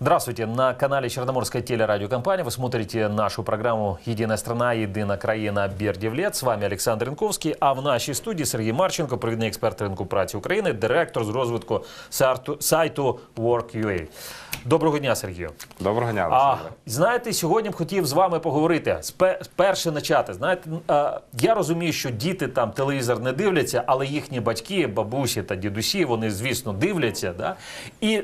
Здравствуйте. На канале Черноморская телерадиокомпания вы смотрите нашу программу «Единая страна, едина країна Бердівлет». С вами Олександр Ринковський. А в нашій студії Сергій Марченко, провідний експерт ринку праці України, директор з розвитку сайту, Work.ua. Доброго дня, Сергію. Доброго дня, А знаєте, сьогодні б хотів з вами поговорити. Перше начати. Знаєте, я розумію, що діти там телевізор не дивляться, але їхні батьки, бабусі та дідусі, вони звісно дивляться. Да? І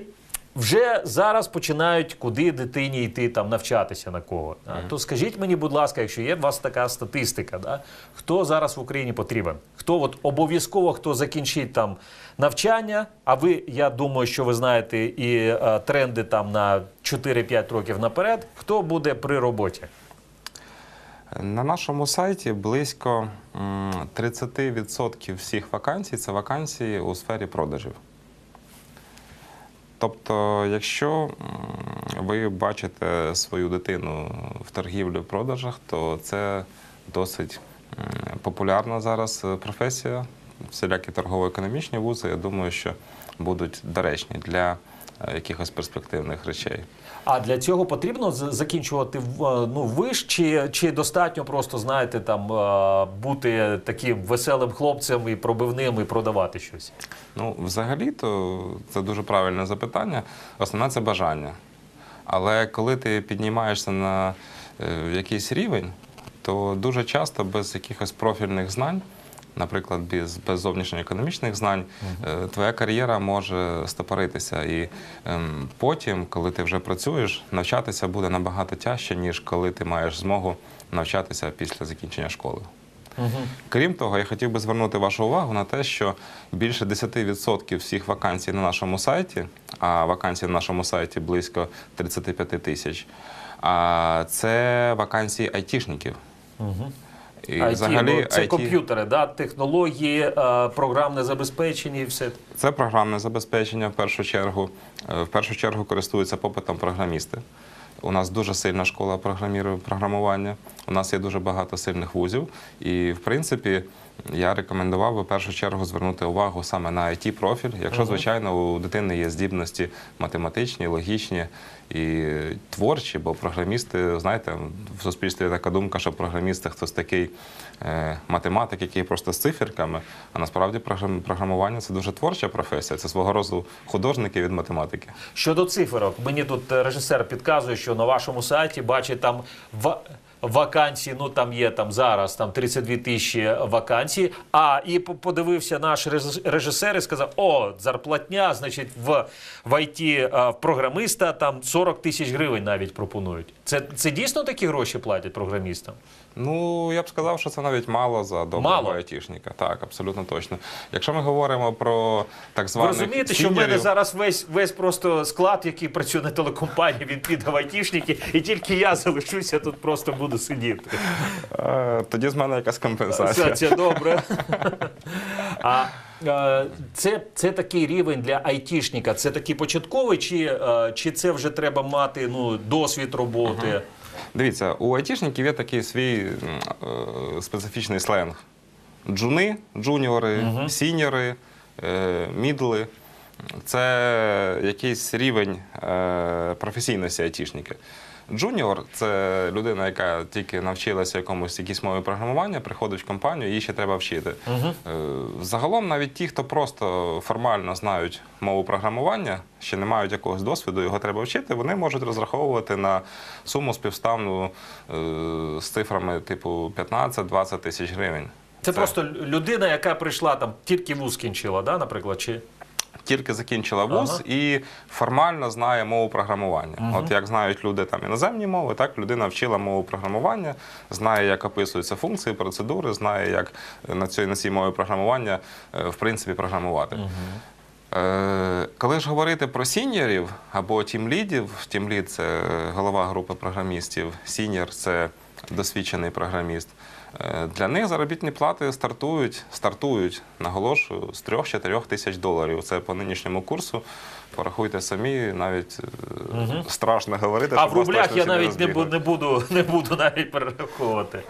вже зараз починають куди дитині йти там навчатися на кого. Да? То скажіть мені, будь ласка, якщо є у вас така статистика, да? хто зараз в Україні потрібен? Хто от обов'язково хто закінчить там навчання? А ви, я думаю, що ви знаєте і е, тренди там на 4-5 років наперед. Хто буде при роботі? На нашому сайті близько 30% всіх вакансій це вакансії у сфері продажів. Тобто, якщо ви бачите свою дитину в торгівлі в продажах, то це досить популярна зараз е, професія. Всілякі торгово-економічні вузи, я думаю, що будуть доречні для е, якихось перспективних речей. А для цього потрібно закінчувати е, ну, виш, чи, достатньо просто, знаєте, там е, бути таким веселим хлопцем і пробивним і продавати щось? Ну, взагалі-то це дуже правильне запитання. Основне це бажання. Але коли ти піднімаєшся на е, якийсь рівень, то дуже часто без якихось профільних знань, наприклад, без, без зовнішньоекономічних знань, е, твоя кар'єра може стопоритися. І ем, потім, коли ти вже працюєш, навчатися буде набагато тяжче, ніж коли ти маєш змогу навчатися після закінчення школи. Крім того, я хотів би звернути вашу увагу на те, що більше 10% всіх вакансій на нашому сайті, а вакансій на нашому сайті близько 35 тисяч, це вакансії айтішників. І IT, ну, це IT комп'ютери, да? технології, е, програмне забезпечення і все. Це програмне забезпечення в першу чергу. Е, В першу чергу користуються попитом програмісти. У нас дуже сильна школа програмування. У нас є дуже багато сильних вузів. І, в принципі, я рекомендував би в першу чергу звернути увагу саме на it профіль якщо, звичайно, у дитини є здібності математичні, логічні і творчі, бо програмісти, знаєте, в суспільстві є така думка, що програмісти хтось такий е, математик, який просто з циферками. А насправді програмування це дуже творча професія, це свого роду художники від математики. Щодо циферок, мені тут режисер підказує, що на вашому сайті бачить там в. Вакансії, ну там є там зараз там 32 тисячі вакансій. А і по- подивився наш реж- режисер і сказав: о, зарплатня, значить, в, в IT в програмиста там 40 тисяч гривень навіть пропонують. Це, це дійсно такі гроші платять програмістам? Ну, я б сказав, що це навіть мало за доброго Мало? айтішника. Так, абсолютно точно. Якщо ми говоримо про так Ви званих розумієте, що в мене зараз весь весь просто склад, який працює на телекомпанії, він піде в айтішники, і тільки я залишуся тут, просто буду сидіти. Е, тоді з мене якась компенсація. Це, це добре. А е, це, це такий рівень для айтішника. Це такий початковий, чи, е, чи це вже треба мати ну, досвід роботи? Дивіться, у айтішників є такий свій е, специфічний сленг. Джуни, джуніори, сіньори, е, мідли. Це якийсь рівень е, професійності айтішника. Джуніор це людина, яка тільки навчилася якомусь якійсь мові програмування, приходить в компанію, її ще треба вчити. Е, Загалом, навіть ті, хто просто формально знають мову програмування, ще не мають якогось досвіду, його треба вчити, вони можуть розраховувати на суму співставну е, з цифрами типу 15-20 тисяч гривень. Це, просто людина, яка прийшла там, тільки вуз кінчила, да, наприклад, чи тільки закінчила вуз і формально знає мову програмування. От як знають люди там іноземні мови, так людина вчила мову програмування, знає, як описуються функції, процедури, знає, як на цій, на цій мові програмування е, в принципі програмувати. Е, Коли ж говорити про сіньорів або тімлідів, тімлід це голова групи програмістів, сіньор це досвідчений програміст. Е, Для них заробітні плати стартують, стартують, наголошую, з 3-4 тисяч доларів. Це по нинішньому курсу Порахуйте самі, навіть е, страшно говорити. А в рублях я навіть не, не буду не буду навіть перераховувати,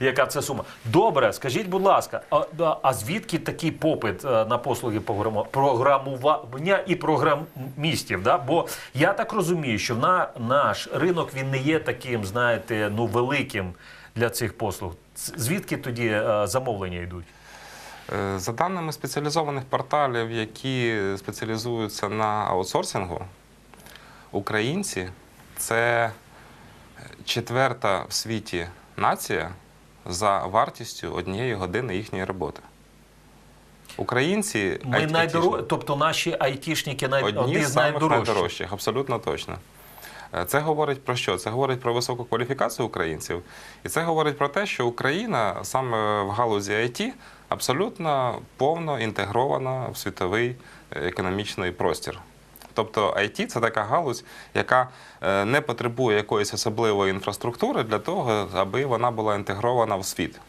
яка це сума. Добре, скажіть, будь ласка, а, а звідки такий попит е, на послуги програмування і програмістів? Да? Бо я так розумію, що на наш ринок він не є таким, знаєте, ну великим для цих послуг. Звідки тоді е, замовлення йдуть? Е, За даними спеціалізованих порталів, які спеціалізуються на аутсорсингу, українці це четверта в світі нація за вартістю однієї години їхньої роботи. Українці Ми IT-тішні, тобто наші айтішники най... одні, з найдорожчих. найдорожчих, абсолютно точно. Е, Це говорить про що? Це говорить про високу кваліфікацію українців, і це говорить про те, що Україна саме в галузі IT абсолютно повно інтегрована в світовий е, економічний простір. Тобто IT – це така галузь, яка е, не потребує якоїсь особливої інфраструктури для того, аби вона була інтегрована в світ.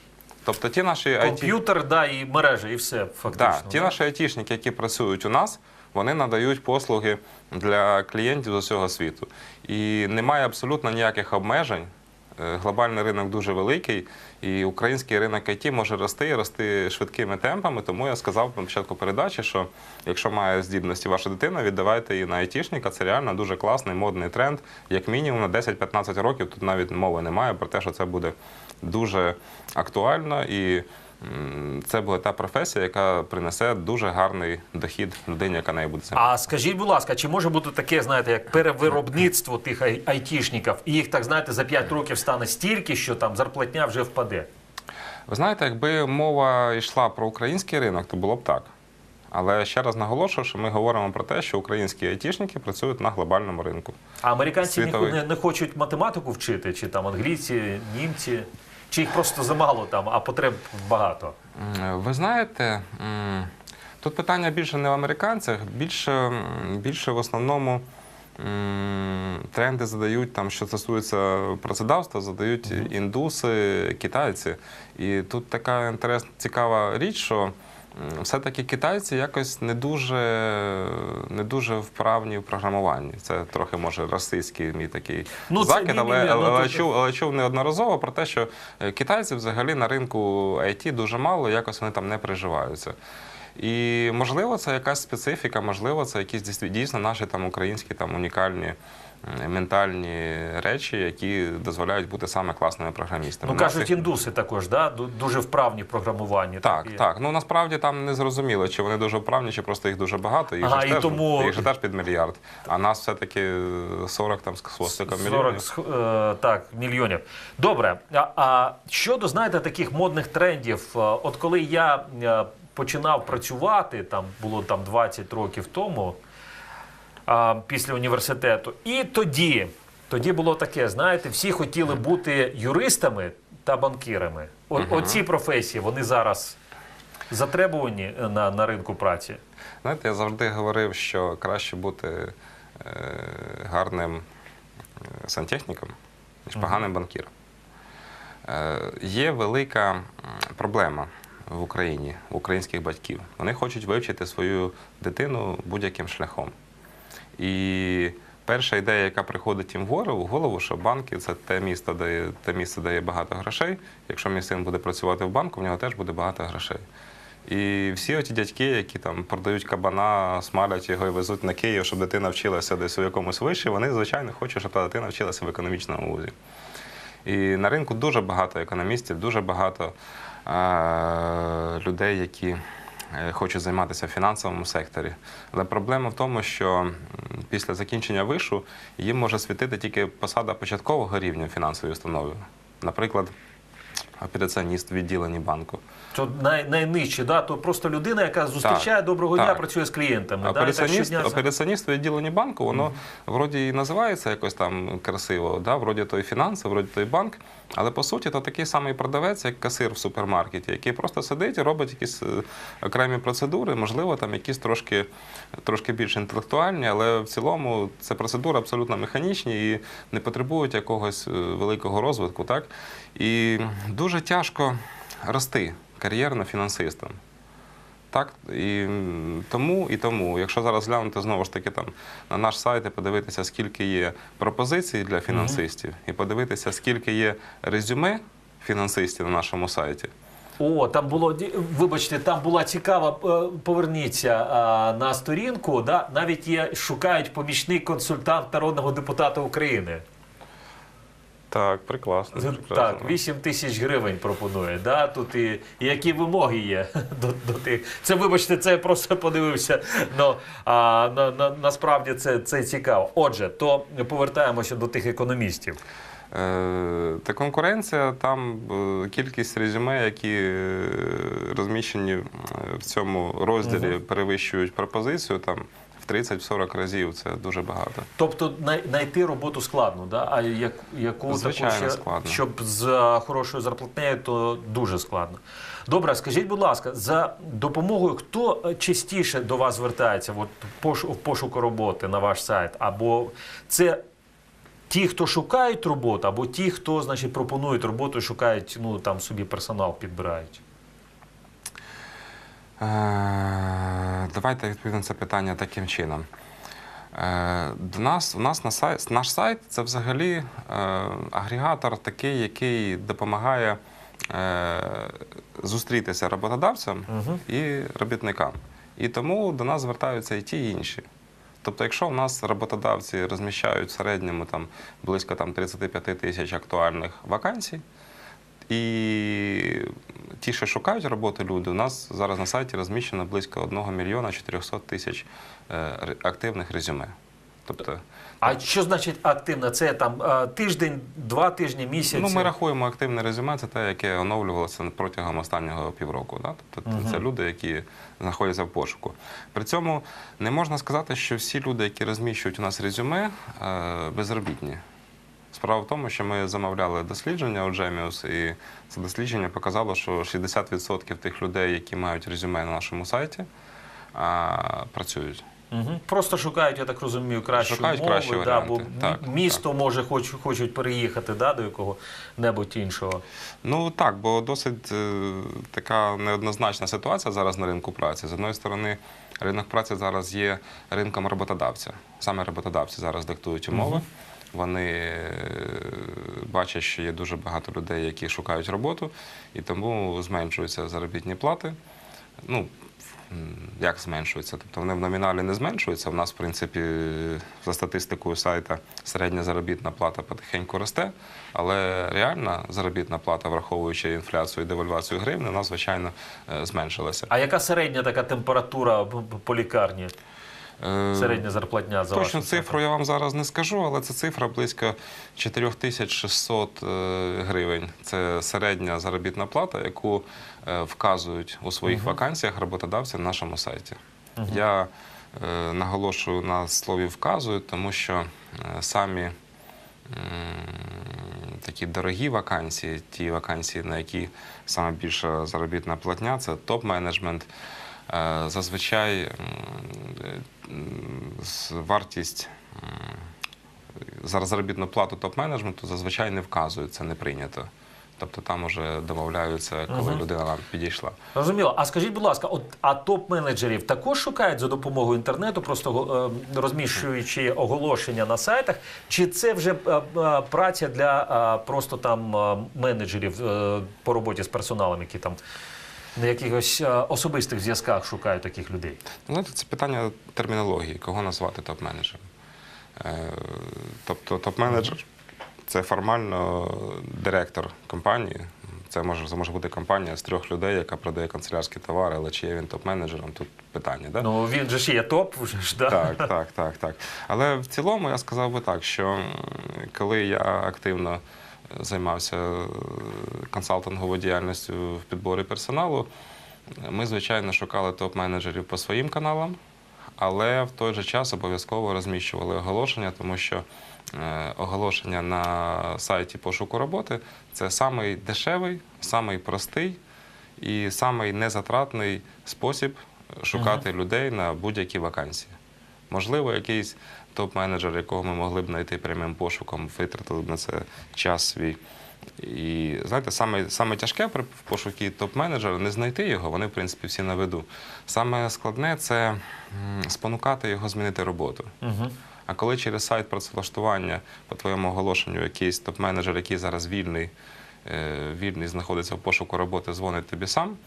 Тобто ті наші IT... Комп'ютер, да, і мережа, і все фактично. Так, ті наші айтішники, які працюють у нас, вони надають послуги для клієнтів з усього світу. І немає абсолютно ніяких обмежень. Е, Глобальний ринок дуже великий, і український ринок IT може рости і рости швидкими темпами. Тому я сказав на початку передачі, що якщо має здібності ваша дитина, віддавайте її на айтішника. Це реально дуже класний модний тренд. Як мінімум на 10-15 років тут навіть мови немає про те, що це буде дуже актуально і. Це буде та професія, яка принесе дуже гарний дохід людині, яка нею буде займатися. А скажіть, будь ласка, чи може бути таке, знаєте, як перевиробництво тих ай- айтішників, і їх так знаєте за 5 років стане стільки, що там зарплатня вже впаде? Ви знаєте, якби мова йшла про український ринок, то було б так. Але ще раз наголошую, що ми говоримо про те, що українські айтішники працюють на глобальному ринку. А американці Світовий. не, не хочуть математику вчити, чи там англійці, німці, чи їх просто замало там, а потреб багато. Ви знаєте, тут питання більше не в американцях, більше, більше в основному тренди задають там, що стосується працедавства, задають індуси, китайці. І тут така інтересна, цікава річ, що все-таки китайці якось не дуже, не дуже вправні в програмуванні. Це трохи може расистський мій такий Ну, це закид, але, ні, ні, але, ну, але, але, чув, але чув неодноразово про те, що е, китайці взагалі на ринку IT дуже мало, якось вони там не приживаються. І можливо, це якась специфіка, можливо, це якісь дійсно- наші там українські там унікальні ментальні речі, які дозволяють бути саме класними програмістами. Ну кажуть, їх- індуси також, да? дуже вправні в програмуванні. так, такі. так. Ну насправді там не зрозуміло, чи вони дуже вправні, чи просто їх дуже багато. Їх, Ага, і теж, тому- їх же теж під мільярд. А нас все-таки 40 там з хвостиком мільйонів. сх- е, так, мільйонів. Добре. А, а щодо, знаєте, таких модних трендів, е, от коли я е, починав працювати, там було там 20 років тому, а, після університету, і тоді, тоді було таке, знаєте, всі хотіли бути юристами та банкірами. От, Оці професії, вони зараз затребувані е, на, на ринку праці. Знаєте, я завжди говорив, що краще бути е, гарним е, сантехніком, ніж поганим банкіром. Е, є велика проблема в Україні, українських батьків. Вони хочуть вивчити свою дитину будь-яким шляхом. І перша ідея, яка приходить їм в голову, що банки це те місто, де те місце, де є багато грошей. Якщо мій син буде працювати в банку, в нього теж буде багато грошей. І всі оті дядьки, які там продають кабана, смалять його і везуть на Київ, щоб дитина вчилася десь у якомусь виші, вони, звичайно, хочуть, щоб та дитина вчилася в економічному вузі. І на ринку дуже багато економістів, дуже багато людей, які е, хочуть займатися в фінансовому секторі. Але проблема в тому, що після закінчення вишу їм може світити тільки посада початкового рівня фінансової установи. Наприклад, операціоніст в відділенні банку. То най, найнижче, да? то просто людина, яка зустрічає доброго дня, працює з клієнтами. Да? Операціоніст, щодня операціоніст у відділенні банку, воно вроді і називається якось там красиво, да? вроді той фінанси, вроді той банк. Але по суті, то такий самий продавець, як касир в супермаркеті, який просто сидить і робить якісь е, окремі процедури, можливо, там якісь трошки, трошки більш інтелектуальні, але в цілому це процедури абсолютно механічні і не потребують якогось е, великого розвитку. Так? І дуже тяжко рости кар'єрно фінансистам. Так, і тому, і тому, якщо зараз глянути знову ж таки там на наш сайт і подивитися, скільки є пропозицій для фінансистів, і подивитися, скільки є резюме фінансистів на нашому сайті. О, там було вибачте, там була цікава. е, Поверніться на сторінку. Да? Навіть є шукають помічний консультант народного депутата України. Так, прекрасно. Так, 8 тисяч гривень пропонує. Да? Тут і, і які вимоги є до, до тих. Це, вибачте, це я просто подивився. Но, а, на, на, насправді це, це цікаво. Отже, то повертаємося до тих економістів. Е, Та конкуренція, там е, кількість резюме, які е, розміщені в цьому розділі, перевищують пропозицію там в 30-40 разів. Це дуже багато. Тобто най- знайти роботу складно, да? а як, яку Звичайно, таку ще, складно. щоб з е, хорошою зарплатнею, то дуже складно. Добре, скажіть, будь ласка, за допомогою хто е, частіше до вас звертається от, в пош- в пошуку роботи на ваш сайт? Або це ті, хто шукають роботу, або ті, хто значить, пропонують роботу і шукають ну, там собі персонал підбирають? Е, Давайте відповім на це питання таким чином. Е, До нас, у нас на сайт, наш сайт це взагалі е, агрегатор такий, який допомагає зустрітися роботодавцям і робітникам. І тому до нас звертаються і ті, і інші. Тобто, якщо в нас роботодавці розміщають в середньому там, близько там, 35 тисяч актуальних вакансій, і ті, що шукають роботу люди, у нас зараз на сайті розміщено близько 1 мільйона 400 тисяч е, активних резюме. Тобто, А що значить активно? Це там е, тиждень, два тижні, місяць? ну, ми рахуємо активне резюме, це те, яке оновлювалося протягом останнього півроку. Да? Тобто це люди, які знаходяться в пошуку. При цьому не можна сказати, що всі люди, які розміщують у нас резюме, е, безробітні. Справа в тому, що ми замовляли дослідження у Gemius, і це дослідження показало, що 60% тих людей, які мають резюме на нашому сайті, а, працюють. Угу. Просто шукають, я так розумію, кращу Шукають мову, кращі да, варіанти. бо Так, м- місто може хоч, хочуть переїхати да, до якого-небудь іншого. Ну так, бо досить е, така неоднозначна ситуація зараз на ринку праці. З одної сторони, ринок праці зараз є ринком роботодавця. Саме роботодавці зараз диктують умови. Вони е, бачать, що є дуже багато людей, які шукають роботу, і тому зменшуються заробітні плати. Ну, як зменшуються? Тобто вони в номіналі не зменшуються. У нас, в принципі, за статистикою сайта середня заробітна плата потихеньку росте, але реальна заробітна плата, враховуючи інфляцію і девальвацію гривни, нас, звичайно, е, зменшилася. А яка середня така температура по лікарні? Е, Середня зарплатня за Точну цифру я вам зараз не скажу, але це цифра близько 4600 е, гривень. Це середня заробітна плата, яку е, вказують у своїх вакансіях роботодавці на нашому сайті. Я е, наголошую на слові вказують, тому що самі такі дорогі вакансії, ті вакансії, на які саме більша заробітна платня, це топ-менеджмент. Зазвичай вартість за заробітну плату топ-менеджменту зазвичай не вказують, це не прийнято. Тобто там вже домовляються, коли людина нам підійшла. Розуміло. А скажіть, будь ласка, от, а топ-менеджерів також шукають за допомогою інтернету, просто е, розміщуючи оголошення на сайтах? Чи це вже е, е, праця для е, просто там е, менеджерів е, по роботі з персоналом, які там на якихось е, особистих зв'язках шукають таких людей? Ну, це питання термінології, кого назвати топ-менеджером. Е, Тобто топ-менеджер це формально директор компанії. Це може, це може бути компанія з трьох людей, яка продає канцелярські товари, але чи є він топ-менеджером, тут питання. Да? Ну він же ж є топ, вже ж да? Так, так, так, так. Але в цілому я сказав би так, що коли я активно займався е, консалтинговою діяльністю в підборі персоналу, ми, звичайно, шукали топ-менеджерів по своїм каналам, але в той же час обов'язково розміщували оголошення, тому що е, оголошення на сайті пошуку роботи це самий дешевий, самий простий і самий незатратний спосіб шукати людей на будь-які вакансії. Можливо, якийсь топ-менеджер, якого ми могли б знайти прямим пошуком, витратили б на це час свій. І знаєте, саме, саме тяжке при пошукі топ-менеджера не знайти його, вони, в принципі, всі на виду. Саме складне це спонукати його змінити роботу. Угу. А коли через сайт працевлаштування по твоєму оголошенню якийсь топ-менеджер, який зараз вільний, е, вільний знаходиться в пошуку роботи, дзвонить тобі сам,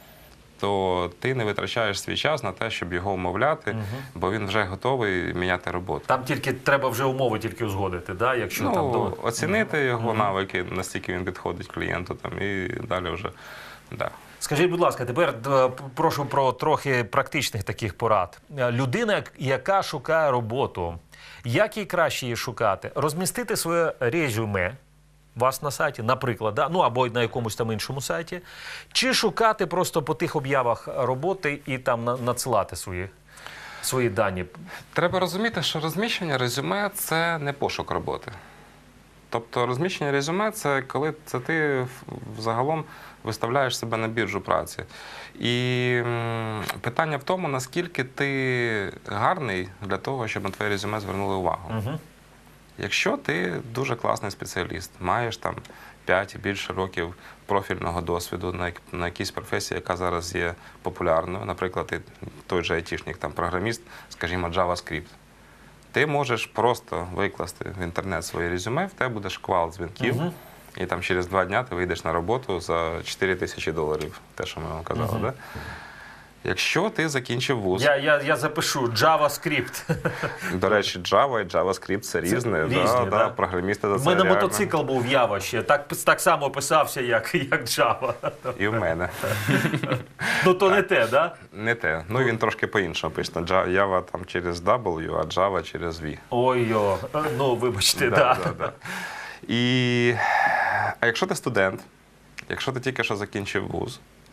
то ти не витрачаєш свій час на те, щоб його умовляти, бо він вже готовий міняти роботу. Там тільки треба вже умови тільки узгодити, да? якщо ну, там до... оцінити його навики, настільки він підходить клієнту, там, і далі вже. Да. Скажіть, будь ласка, тепер прошу про трохи практичних таких порад. Е, Людина, яка шукає роботу, як їй краще її шукати? Розмістити своє резюме вас на сайті, наприклад, да? ну або на якомусь там іншому сайті, чи шукати просто по тих об'явах роботи і там надсилати свої, свої дані. Треба розуміти, що розміщення резюме це не пошук роботи. Тобто розміщення резюме це коли це ти загалом виставляєш себе на біржу праці. І питання в тому, наскільки ти гарний для того, щоб на твоє резюме звернули увагу. Угу. Якщо ти дуже класний спеціаліст, маєш там 5 і більше років профільного досвіду на, на якійсь професії, яка зараз є популярною, наприклад, ти той же айтішник, там програміст, скажімо, JavaScript, ти можеш просто викласти в інтернет своє резюме, в тебе буде шквал дзвінків, Мгм. і там через два дня ти вийдеш на роботу за 4 тисячі доларів, те, що ми вам казали. Мгм. Да? Якщо ти закінчив вуз, Я, я, я запишу JavaScript. до речі, Java і JavaScript це різне, різні, да, да. да, програмісти за У мене реально. мотоцикл був в Ява ще. Так, так само писався, як, як Java. І в мене. Ну то не те, да? Не те. Ну він трошки по-іншому пише. Java Java там через W, а Java через V. Ой-йо, ну вибачте, да. Да, да, да. І а якщо ти студент, якщо ти тільки що закінчив вуз, е,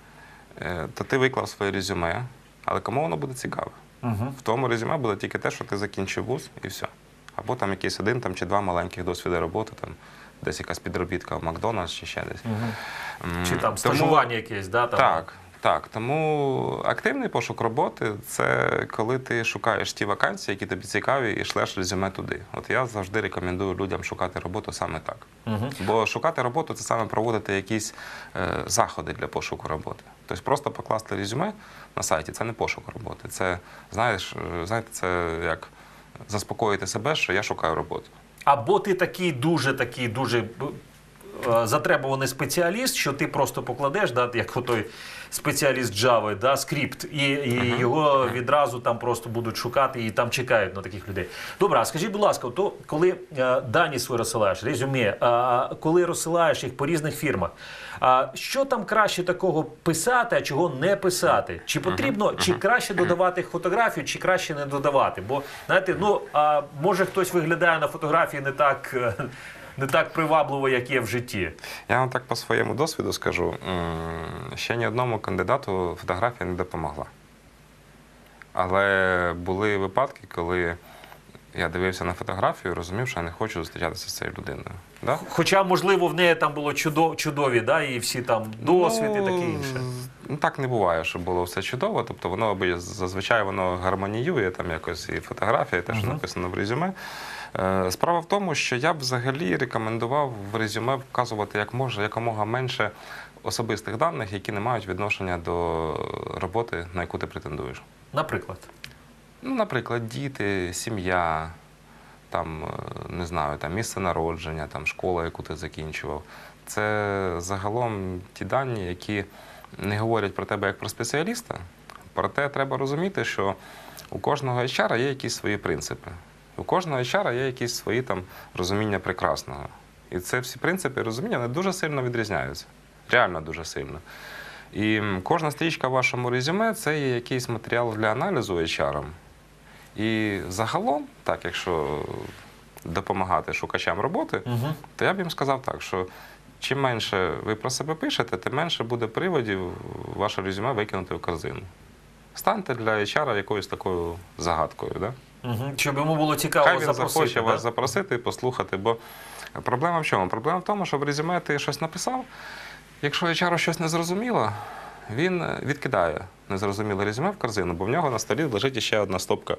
то ти виклав своє резюме, але кому воно буде цікаве? Угу. В тому резюме буде тільки те, що ти закінчив вуз і все. Або там якийсь один там, чи два маленьких досвіди роботи, там, десь якась підробітка в Макдональдс чи ще десь. Угу. Чи там тому- стажування якесь, да? Там. Так, так. Тому активний пошук роботи це коли ти шукаєш ті вакансії, які тобі цікаві, і шлеш резюме туди. От я завжди рекомендую людям шукати роботу саме так. Угу. Бо шукати роботу це саме проводити якісь е, заходи для пошуку роботи. Тобто просто покласти резюме на сайті це не пошук роботи. Це знаєш, е, знаєте, це як заспокоїти себе, що я шукаю роботу. Або ти такий дуже такий дуже е, затребуваний спеціаліст, що ти просто покладеш, да, як отой спеціаліст Java, да, скрипт, і, і його відразу там просто будуть шукати і там чекають на таких людей. Добре, а скажіть, будь ласка, то коли е, дані свої розсилаєш, резюме, а, коли розсилаєш їх по різних фірмах, а, що там краще такого писати, а чого не писати? Чи потрібно, чи краще додавати фотографію, чи краще не додавати? Бо знаєте, ну а може хтось виглядає на фотографії не так. е, Не так привабливо, як є в житті. Я вам так по своєму досвіду скажу, ще ні одному кандидату фотографія не допомогла. Але були випадки, коли я дивився на фотографію і розумів, що я не хочу зустрічатися з цією людиною. Да? Хоча, можливо, в неї там було чудо, чудові, да, і всі там досвід і таке інше. Ну, так не буває, що було все чудово. Тобто воно зазвичай воно гармоніює там якось і фотографія, і те, що Мгм. написано в резюме. Е, Справа в тому, що я б взагалі рекомендував в резюме вказувати як може якомога менше особистих даних, які не мають відношення до роботи, на яку ти претендуєш. Наприклад. Ну, наприклад, діти, сім'я, там, е, не знаю, там місце народження, там школа, яку ти закінчував. Це загалом ті дані, які не говорять про тебе як про спеціаліста. Проте треба розуміти, що у кожного HR є якісь свої принципи. У кожного HR є якісь свої там розуміння прекрасного. І це всі принципи розуміння вони дуже сильно відрізняються. Реально дуже сильно. І кожна стрічка в вашому резюме це є якийсь матеріал для аналізу HR. І загалом, так, якщо допомагати шукачам роботи, Угу. то я б їм сказав так, що чим менше ви про себе пишете, тим менше буде приводів ваше резюме викинути в корзину. Станьте для HR якоюсь такою загадкою. Да? Угу. Щоб йому було цікаво Хай він запросити. захоче да? вас запросити і послухати. Бо проблема в чому? Проблема в тому, що в резюме ти щось написав. Якщо HR щось не зрозуміло, він відкидає незрозуміле резюме в корзину, бо в нього на столі лежить ще одна стопка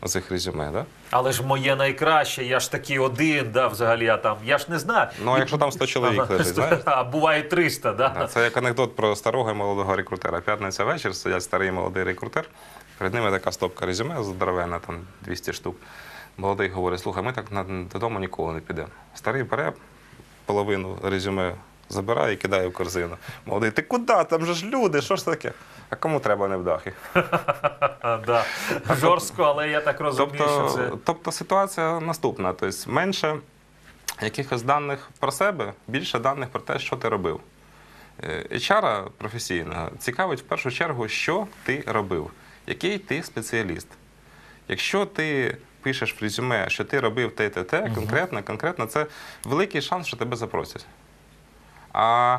оцих резюме. Да? Але ж моє найкраще, я ж такий один, да, взагалі, а там, я ж не знаю. Ну, а якщо там 100 чоловік Ага, лежить, знаєш? А буває 300, да? Да, Це як анекдот про старого і молодого рекрутера. П'ятниця вечір сидять старий і молодий рекрутер. Перед ними така стопка резюме здоровенна, там 200 штук. Молодий говорить: слухай, ми так додому ніколи не підемо. Старий бере половину резюме, забирає і кидає в корзину. Молодий, ти куди? Там же ж люди, що ж таке? А кому треба невдахи? Да. Жорстко, але я так розумію, що це. Тобто, тобто ситуація наступна: тобто менше якихось даних про себе, більше даних про те, що ти робив. Е, HR професійного цікавить в першу чергу, що ти робив, який ти спеціаліст. Якщо ти пишеш в резюме, що ти робив те, те, те, конкретно, конкретно, це великий шанс, що тебе запросять. А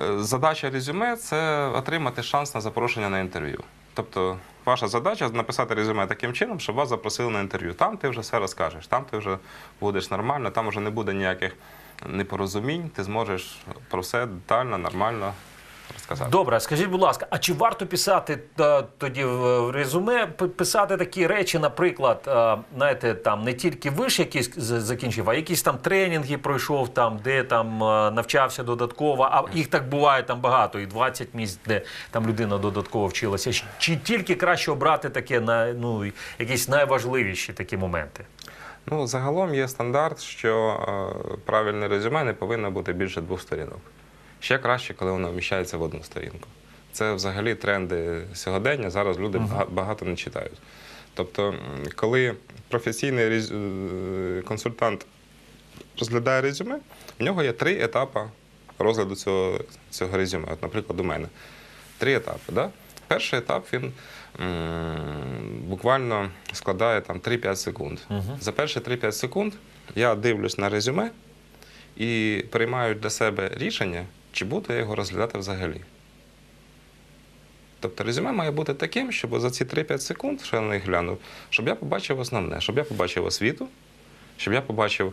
е, задача резюме це отримати шанс на запрошення на інтерв'ю. Тобто, ваша задача написати резюме таким чином, щоб вас запросили на інтерв'ю. Там ти вже все розкажеш, там ти вже будеш нормально, там вже не буде ніяких непорозумінь, ти зможеш про все детально, нормально розказати. Добре, скажіть, будь ласка, а чи варто писати тоді в резюме, писати такі речі, наприклад, е, знаєте, там не тільки ви ж якісь закінчив, а якісь там тренінги пройшов, там, де там е, навчався додатково, а їх так буває там багато, і 20 місць, де там людина додатково вчилася. Чи тільки краще обрати таке на ну якісь найважливіші такі моменти? Ну, загалом є стандарт, що е, правильне резюме не повинно бути більше двох сторінок. Ще краще, коли воно вміщається в одну сторінку. Це взагалі тренди сьогодення. Зараз люди бага- багато не читають. Тобто, коли професійний е, консультант розглядає резюме, в нього є три етапи розгляду цього, цього резюме. От, наприклад, у мене. Три етапи. Да? Перший етап він м, буквально складає там 3-5 секунд. За перші 3-5 секунд я дивлюсь на резюме і приймаю для себе рішення, чи буду я його розглядати взагалі. Тобто резюме має бути таким, щоб за ці 3-5 секунд, що я на них глянув, щоб я побачив основне, щоб я побачив освіту, щоб я побачив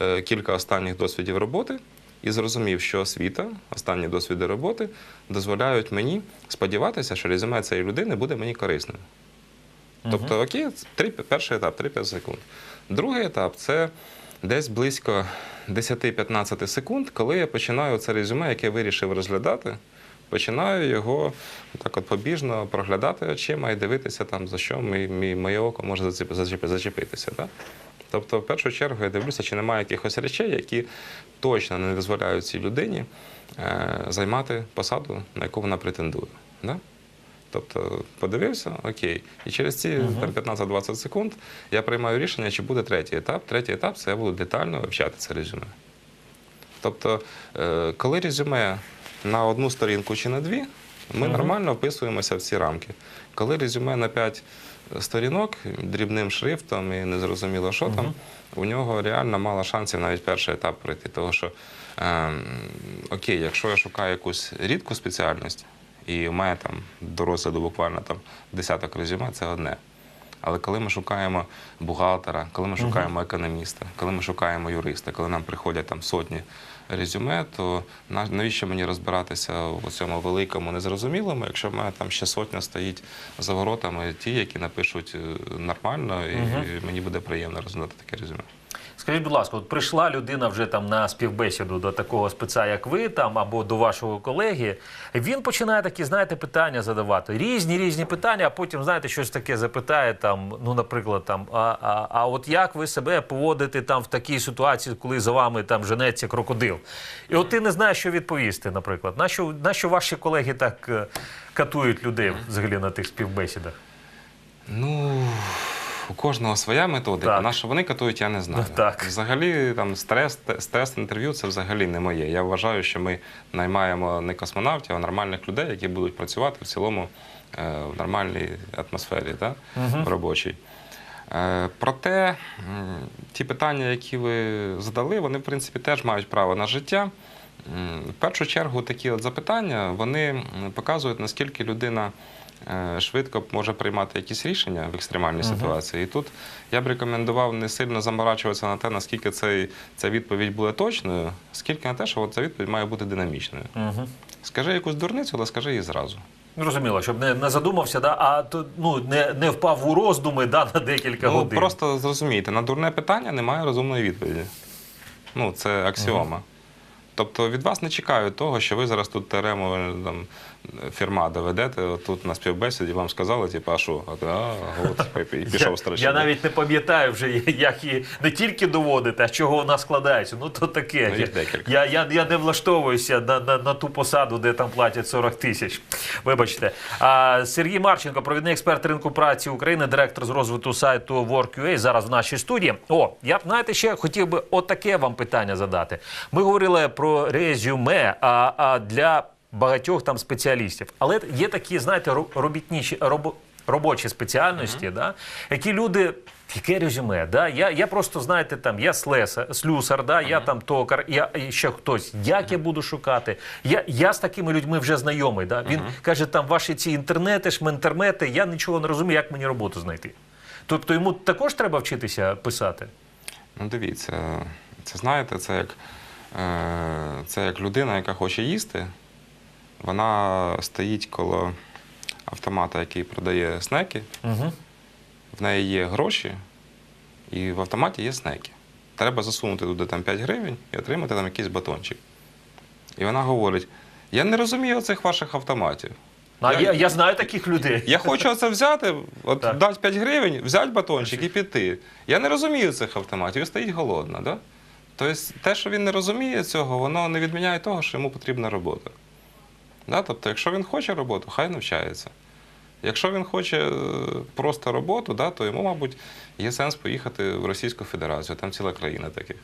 е, кілька останніх досвідів роботи і зрозумів, що освіта, останні досвіди роботи дозволяють мені сподіватися, що резюме цієї людини буде мені корисним. Тобто, окей, це три, перший етап 3-5 секунд. Другий етап це десь близько 10-15 секунд, коли я починаю це резюме, яке вирішив розглядати, починаю його так от побіжно проглядати очима і дивитися, там, за що моє око може зачепитися. Так? Тобто, в першу чергу, я дивлюся, чи немає якихось речей, які точно не дозволяють цій людині е, займати посаду, на яку вона претендує. Да? Тобто подивився, окей. І через ці 15-20 секунд я приймаю рішення, чи буде третій етап. Третій етап це я буду детально вивчати це резюме. Тобто, е, коли резюме на одну сторінку чи на дві, ми нормально вписуємося в ці рамки. Коли резюме на 5 сторінок дрібним шрифтом і незрозуміло, що там, у нього реально мало шансів навіть перший етап пройти. Тому що, е, окей, якщо я шукаю якусь рідку спеціальність, і в мене там до розгляду буквально там десяток резюме, це одне. Але коли ми шукаємо бухгалтера, коли ми шукаємо економіста, коли ми шукаємо юриста, коли нам приходять там сотні резюме, то навіщо мені розбиратися у цьому великому незрозумілому, якщо в мене там ще сотня стоїть за воротами, ті, які напишуть е, нормально, і мені буде приємно розглядати таке резюме. Скажіть, будь ласка, от прийшла людина вже там на співбесіду до такого спеца, як ви, там або до вашого колеги. Він починає такі, знаєте, питання задавати. Різні різні питання, а потім, знаєте, щось таке запитає там, ну, наприклад, там, а, а, а от як ви себе поводите там в такій ситуації, коли за вами там женеться крокодил? І от ти не знаєш, що відповісти, наприклад. Нащо, ваші колеги так е, катують людей взагалі на тих співбесідах? Ну, у кожного своя методика. Так. На що вони катують, я не знаю. Так. Взагалі, там стрес, стрес інтерв'ю це взагалі не моє. Я вважаю, що ми наймаємо не космонавтів, а нормальних людей, які будуть працювати в цілому е, в нормальній атмосфері, да? в робочій. Е, Проте ті питання, які ви задали, вони в принципі теж мають право на життя. В першу чергу такі от запитання вони показують, наскільки людина швидко може приймати якісь рішення в екстремальній ситуації. І тут я б рекомендував не сильно заморачуватися на те, наскільки цей, ця відповідь буде точною, скільки на те, що от ця відповідь має бути динамічною. Угу. Скажи якусь дурницю, але скажи її зразу. Зрозуміло, щоб не, не задумався, да, а то, ну, не, не впав у роздуми да, на декілька Ну, годин. просто зрозумійте, на дурне питання немає розумної відповіді. Ну, це аксіома. Тобто від вас не чекають того, що ви зараз тут теорему там, фірма доведете, тут на співбесіді вам сказали, типу, а що? А, а, от, і пішов страшно. я навіть не пам'ятаю вже, як її не тільки доводити, а чого вона складається. Ну то таке. Ну, їх декілька. я, я, я не влаштовуюся на, на, на ту посаду, де там платять 40 тисяч. Вибачте. А, Сергій Марченко, провідний експерт ринку праці України, директор з розвитку сайту Work.ua, зараз в нашій студії. О, я б знаєте, ще хотів би отаке вам питання задати. Ми говорили про резюме, а, а для багатьох там спеціалістів. Але є такі, знаєте, ро- робітничі робо, робочі спеціальності, да, які люди. Яке резюме? Да? Я, я просто, знаєте, там, я слеса, слюсар, да? я там токар, я ще хтось. Як я буду шукати? Я, я з такими людьми вже знайомий. Да? Він каже, там ваші ці інтернети, шментермети, я нічого не розумію, як мені роботу знайти. Тобто йому також треба вчитися писати. Ну, дивіться, це знаєте, це як, е, це як людина, яка хоче їсти. Вона стоїть коло автомата, який продає снеки. Угу. В неї є гроші, і в автоматі є снеки. Треба засунути туди там 5 гривень і отримати там якийсь батончик. І вона говорить: я не розумію цих ваших автоматів. А Я- я, я знаю таких людей. Я хочу це взяти, от Так. дати 5 гривень, взяти батончик і піти. Я не розумію цих автоматів, і стоїть голодна. Да? Тобто те, що він не розуміє цього, воно не відміняє того, що йому потрібна робота. Да? Тобто, якщо він хоче роботу, хай навчається. Якщо він хоче е, просто роботу, да, то йому, мабуть, є сенс поїхати в Російську Федерацію, там ціла країна таких.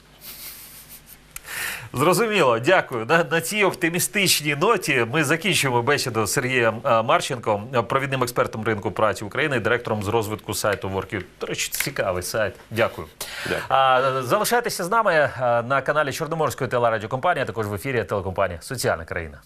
Зрозуміло, дякую. На, на цій оптимістичній ноті ми закінчуємо бесіду з Сергієм Марченком, провідним експертом ринку праці України, директором з розвитку сайту Work.ua. До речі, цікавий сайт. Дякую. Дякую. А, залишайтеся з нами на каналі Чорноморської телерадіокомпанії, а також в ефірі телекомпанія Соціальна країна.